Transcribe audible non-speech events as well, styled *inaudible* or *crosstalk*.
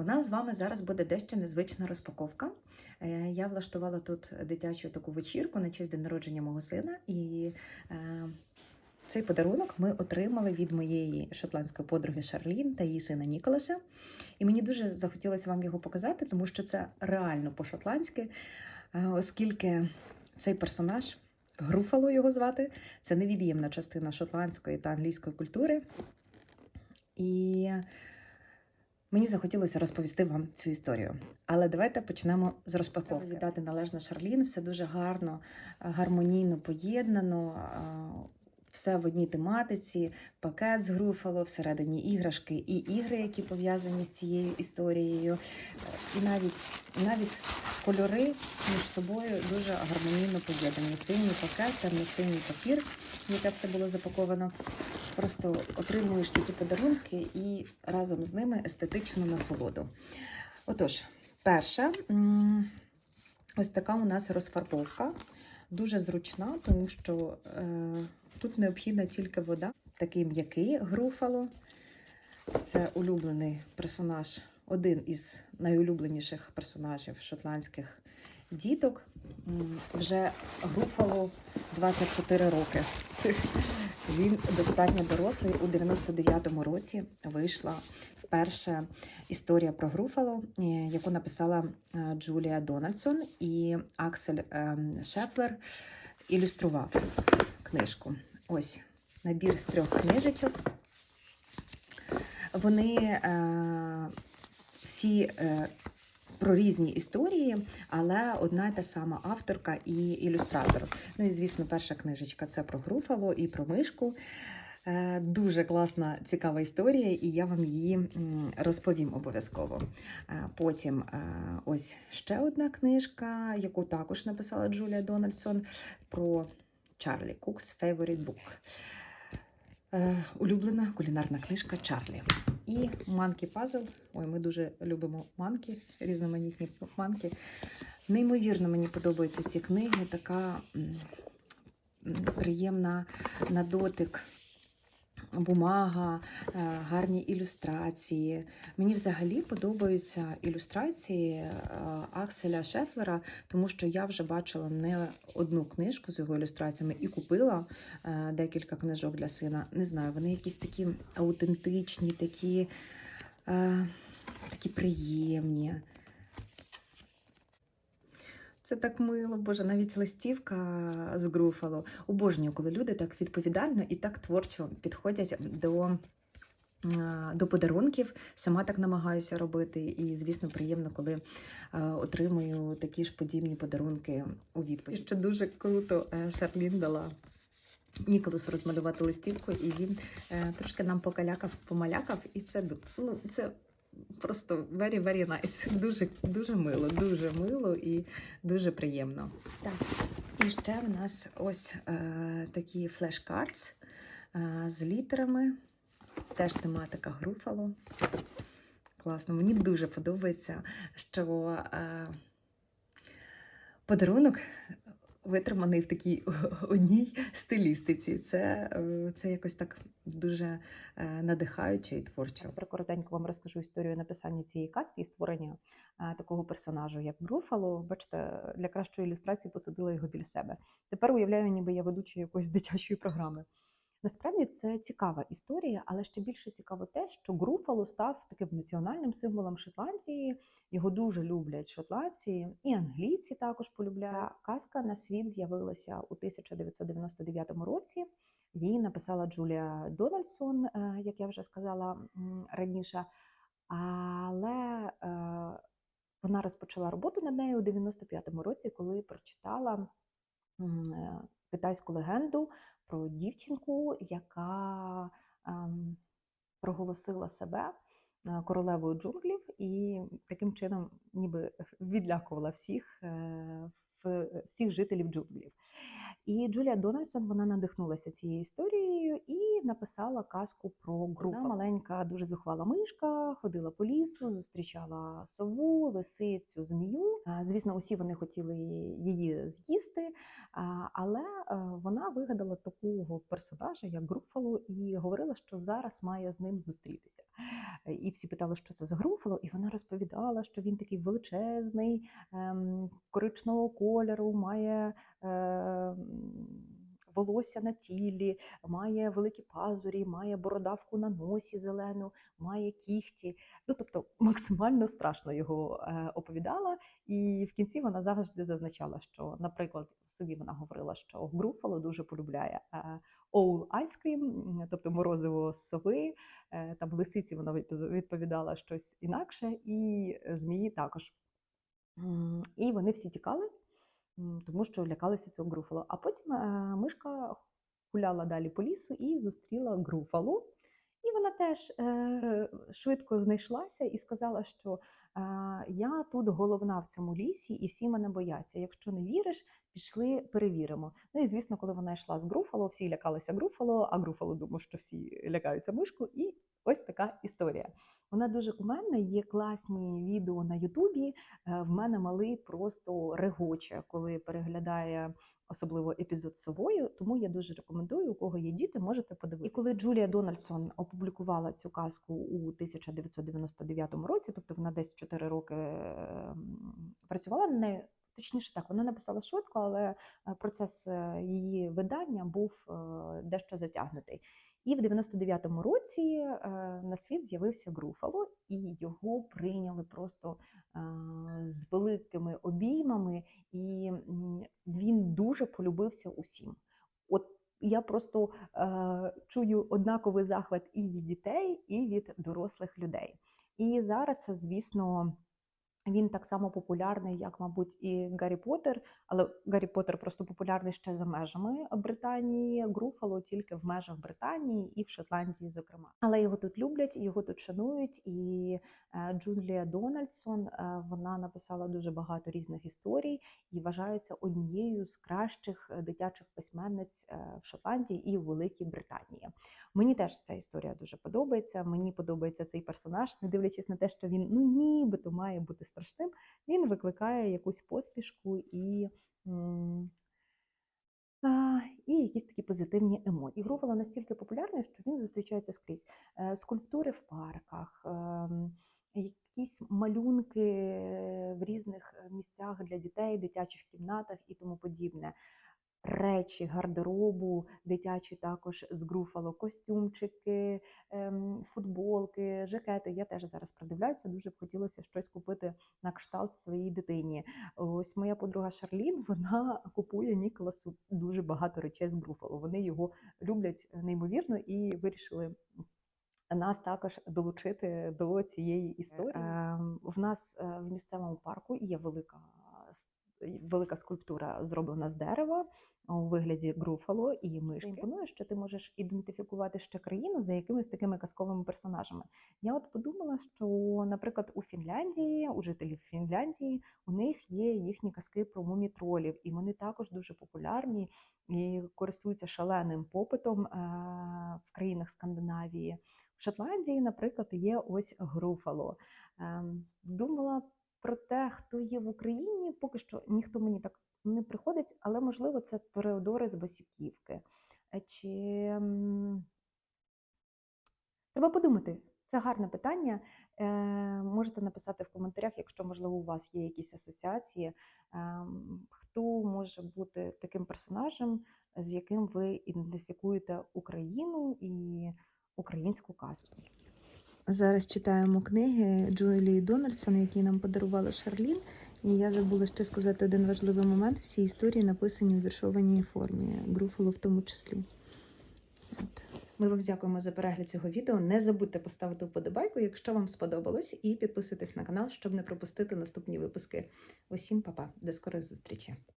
У нас з вами зараз буде дещо незвична розпаковка. Е, Я влаштувала тут дитячу таку вечірку на честь день народження мого сина, і е, цей подарунок ми отримали від моєї шотландської подруги Шарлін та її сина Ніколаса. І мені дуже захотілося вам його показати, тому що це реально по-шотландськи, е, оскільки цей персонаж, Груфало його звати, це невід'ємна частина шотландської та англійської культури. І Мені захотілося розповісти вам цю історію. Але давайте почнемо з розпаковки. Дати Віддати належно Шарлін, все дуже гарно, гармонійно поєднано, все в одній тематиці, пакет з груфало, всередині іграшки і ігри, які пов'язані з цією історією. Е, І навіть, навіть кольори між собою дуже гармонійно поєднані. Синій пакет, темно-синій папір, в яке все було запаковано. Просто отримуєш такі подарунки і разом з ними естетичну насолоду. Отож, перша, ось така у нас розфарбовка. Дуже зручна, тому що е, тут необхідна тільки вода. Такий м'який груфало. Це улюблений персонаж, один із найулюбленіших персонажів шотландських діток. Вже груфало 24 роки. Він достатньо дорослий. У 99-му році вийшла вперше історія про Груфало, е, яку написала е, Джулія Дональдсон і Аксель ем, Шефлер ілюстрував книжку. Ось набір з трьох книжечок. Вони е, всі е, про різні історії, але одна й та сама авторка і ілюстратор. Ну і звісно, перша книжечка це про Груфало і про мишку. Е, Дуже класна, цікава історія, і я вам її розповім обов'язково. Е, Потім е, ось ще одна книжка, яку також написала Джулія Дональдсон про Чарлі Кукс Favorite Book. Улюблена кулінарна книжка Чарлі. І манкі пазл. Ой, ми дуже любимо манки, різноманітні манки. Неймовірно мені подобаються ці книги. Така приємна на дотик бумага, е, гарні ілюстрації. Мені взагалі подобаються ілюстрації е, Акселя Шефлера, тому що я вже бачила не одну книжку з його ілюстраціями і купила е, декілька книжок для сина. Не знаю, вони якісь такі аутентичні, такі, такі приємні. Це так мило, Боже, навіть листівка з Груфало. Обожнюю, коли люди так відповідально і так творчо підходять до, до подарунків. Сама так намагаюся робити. І, звісно, приємно, коли отримую такі ж подібні подарунки у відповідь. Що дуже круто е, Шарлін дала. Ніколасу розмалювати листівку, і він е, трошки нам покалякав, помалякав, і це ну, це просто very, very nice. Дуже, дуже мило, дуже мило і дуже приємно. Так, і ще в нас ось е, такі флеш-картс е, з літерами. Теж тематика Груфало. Класно, мені дуже подобається, що е, подарунок витриманий в такій *laughs* одній стилістиці. Це, е, це якось так дуже е, надихаюче і творче. Про коротенько вам розкажу історію написання цієї казки і створення е, такого персонажу, як Бруфало. Бачите, для кращої ілюстрації посадила його біля себе. Тепер уявляю, ніби я ведуча якоїсь дитячої програми. Насправді це цікава історія, але ще більше цікаво те, що Груфало став таким національним символом Шотландії. Його дуже люблять шотландці, і англійці також полюбляють. Казка на світ з'явилася у 1999 році. Її написала Джулія Дональдсон, е, як я вже сказала раніше. Але е, вона розпочала роботу над нею у 95-му році, коли прочитала е, китайську легенду про дівчинку, яка ем, проголосила себе е, королевою джунглів і таким чином ніби відлякувала всіх, е, всіх жителів джунглів. І Джулія Дональдсон вона надихнулася цією історією і написала казку про. Вона маленька, дуже зухвала мишка, ходила по лісу, зустрічала сову, лисицю, змію. Звісно, усі вони хотіли її з'їсти, але е, вона вигадала такого персонажа, як Груфало, і говорила, що зараз має з ним зустрітися. І всі питали, що це за груфало, і вона розповідала, що він такий величезний, ем, коричневого кольору, має. Волосся на тілі, має великі пазурі, має бородавку на носі зелену, має кіхті. Ну, тобто *laughs* максимально страшно його е, оповідала. І в кінці вона завжди зазначала, що, наприклад, собі вона говорила, що Груфало дуже полюбляє е, Owl Ice Cream, тобто морозиво з сови. Е, Там лисиці вона відпо- відповідала щось інакше, і змії також. І вони всі тікали, тому що лякалися цього Груфало. А потім е, мишка гуляла далі по лісу і зустріла Груфалу. І вона теж е, швидко знайшлася і сказала, що е, я тут головна в цьому лісі, і всі мене бояться. Якщо не віриш, пішли перевіримо. Ну і звісно, коли вона йшла з Груфало, всі лякалися Груфало, а Груфало думав, що всі лякаються мишку. І ось така історія. Вона дуже кумедна, є класні відео на Ютубі. Е, В мене малий просто регоче, коли переглядає особливо епізод з совою. Тому я дуже рекомендую, у кого є діти, можете подивитися. І коли Джулія Дональдсон опублікувала цю казку у 1999 році, тобто вона десь 4 роки ем, працювала на нею. Точніше, так, вона написала швидко, але е, процес е, її видання був е, дещо затягнутий. І в 99-му році е, на світ з'явився Груфало, і його прийняли просто е, з великими обіймами, і він дуже полюбився усім. От я просто е, чую однаковий захват і від дітей, і від дорослих людей. І зараз, звісно, він так само популярний, як, мабуть, і Гаррі Поттер, але Гаррі Поттер просто популярний ще за межами Британії, Груфало тільки в межах Британії і в Шотландії, зокрема. Але його тут люблять, його тут шанують. І е, Джулія Дональдсон е, вона написала дуже багато різних історій і вважається однією з кращих е, дитячих письменниць в Шотландії і в Великій Британії. Мені теж ця історія дуже подобається. Мені подобається цей персонаж, не дивлячись на те, що він ну нібито має бути страшним. Він викликає якусь поспішку і. І якісь такі позитивні емоції. І Груфало настільки популярна, що він зустрічається скрізь. Е, Скульптури в парках, ем, якісь малюнки в різних е, місцях для дітей, дитячих кімнатах і тому подібне. Речі гардеробу, дитячі також з Груфало, костюмчики, ем, футболки, жакети. Я теж зараз придивляюся. Дуже б хотілося щось купити на кшталт своїй дитині. Ось моя подруга Шарлін, *laughs* вона купує Ніколасу дуже багато речей з Груфало. Вони його люблять неймовірно і вирішили. Нас також долучити до цієї історії. Ем, В нас е, в місцевому парку є велика велика скульптура, зроблена з дерева у вигляді груфало і мишки. Імпонує, що ти можеш ідентифікувати ще країну за якимись такими казковими персонажами. Я от подумала, що, наприклад, у Фінляндії, у жителів Фінляндії, у них є їхні казки про мумітролів, і вони також дуже популярні і користуються шаленим попитом е, в країнах Скандинавії. В Шотландії, наприклад, є ось груфало. Ем, Думала про те, хто є в Україні, поки що ніхто мені так не приходить, але можливо це Тореодори з Басюківки. Е, Чи треба подумати? Це гарне питання. Е, можете написати в коментарях, якщо можливо у вас є якісь асоціації. Ем, хто може бути таким персонажем, з яким ви ідентифікуєте Україну і українську казку? Зараз читаємо книги Джулії Дональдсон, які нам подарувала Шарлін. І я забула ще сказати один важливий момент. Всі історії написані у віршованій формі, Груфало в тому числі. От. Ми вам дякуємо за перегляд цього відео. Не забудьте поставити вподобайку, якщо вам сподобалось, і підписуйтесь на канал, щоб не пропустити наступні випуски. Усім па-па, до скорої зустрічі!